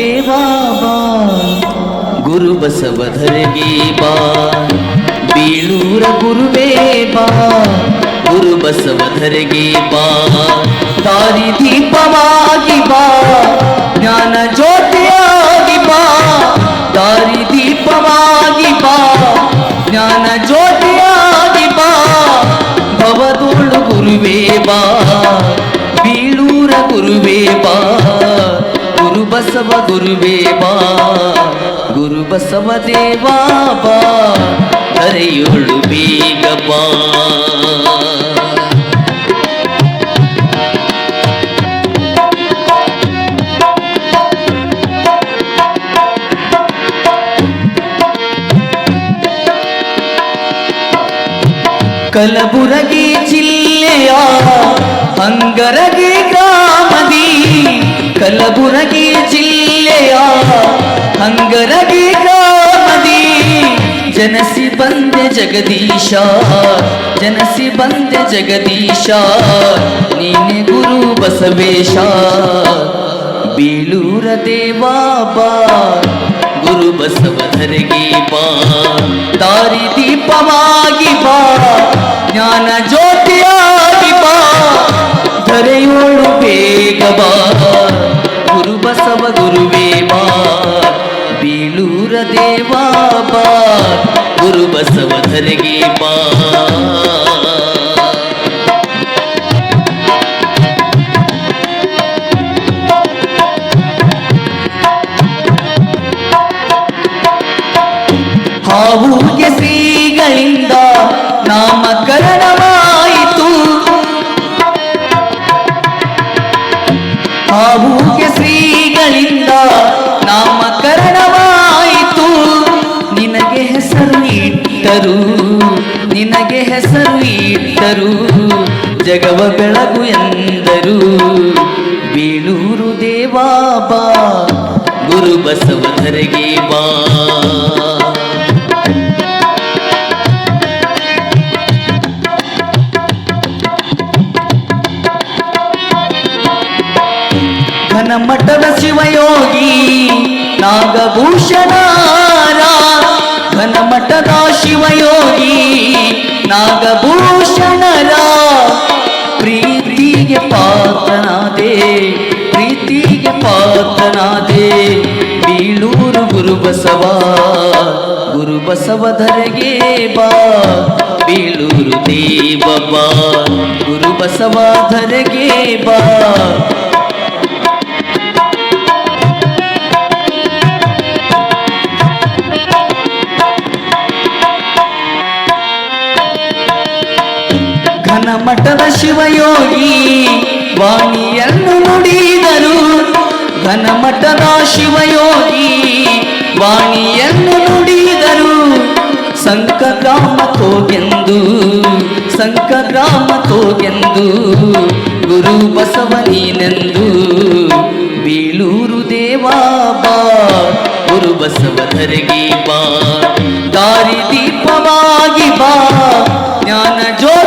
ದೇವಾ ಬಾ ಗುರು ಬಸವಧರೆಗೆ ಬಾ ಬೀಳೂರ ಗುರುವೇ ಬಾ ಗುರು ಬಸವಧರೆಗೆ ಬಾ ದಾರಿ ದೀಪವಾಗಿ ಬಾ ಜ್ಞಾನ ಜ್ಯೋತಿಯಾಗಿ ಬಾ ದಾರಿ ದೀಪವಾಗಿ ಬಾ ಜ್ಞಾನ ಜ್ಯೋತಿಯಾಗಿ ಬಾ ಭವದೋಳು ಗುರುವೇ ಬಾ ಬೀಳೂರ ಗುರುವೇ ಬಾ ಗುರು ಬಸವ ಗುರುವೇ ಬಾ ಗುರು ಬಸವ ದೇವಾ ಬಾ ಕರೆಯೋಳು ಬೇಗ ಬಾ ಕಲಬುರಗಿ ಜಿಲ್ಲೆಯ ಹಂಗರಗಿ ಗ್ರಾಮದಿ ಕಲಬುರಗಿ ಜಿಲ್ಲೆಯ ಹಂಗರಗಿ ಗ್ರಾಮದಿ, ಜನಸಿ ಬಂದೆ ಜಗದೀಶ, ಜನಸಿ ಬಂದೆ ಜಗದೀಶ, ನೀನೆ ಗುರು ಬಸವೇಶ. ಬೀಳೂರ ದೇವಾ ಬಾ, ಗುರು ಬಸವಧರೆಗೆ ಬಾ, ದಾರಿ ದೀಪವಾಗಿ ಬಾ, ಜ್ಞಾನ ಜ್ಯೋತಿಯಾಗಿ ಬಾ, ಧರೆಯೋಳು ಬೇಗ ಬಾ. ಬಸವಧರೆಗೆ ಬಾ ಹಾವುಗೆ ಶ್ರೀಗಳಿಂದ ನಾಮಕರಣವಾಯಿತು ಹಾವುಗೆ ಇಟ್ಟರು, ನಿನಗೆ ಹೆಸರು ಇಟ್ಟರು, ಜಗವ ಬೆಳಗು ಎಂದರು. ಬೀಳೂರು ದೇವಾ ಬಾ, ಗುರು ಬಸವಧರೆಗೆ ಬಾ. ಘನಮಠದ ಶಿವಯೋಗಿ ನಾಗಭೂಷಣಾರ ಘನಮಠದ ಶಿವಯೋಗಿ ನಾಗಭೂಷಣರ ಪ್ರೀತಿಗೆ ಪಾತ್ರನಾದೆ ಪ್ರೀತಿಗೆ ಪಾತ್ರನಾದೆ. ಬೀಳೂರು ಗುರುಬಸವ ಗುರುಬಸವ ಧರೆಗೆ ಬಾ. ಬೀಳೂರು ದೇವ ಬಾ ಗುರುಬಸವ ಧರೆಗೆ ಬಾ. ಘನಮಠದ ಶಿವಯೋಗಿ ವಾಣಿಯನ್ನು ನುಡಿದರು. ಘನಮಠದ ಶಿವಯೋಗಿ ವಾಣಿಯನ್ನು ನುಡಿದರು. ಸಂಕ ಗ್ರಾಮ ತೋಗೆಂದು, ಸಂಕ ಗ್ರಾಮ ತೋಗೆಂದು, ಗುರು ಬಸವ ನೀನೆಂದು ಬೀಳೂರು ದೇವಾ ಬಾ, ಗುರು ಬಸವ ಬಾ. ದಾರಿ ದೀಪವಾಗಿ ಬಾ, ಜ್ಞಾನ ಜ್ಯೋತಿ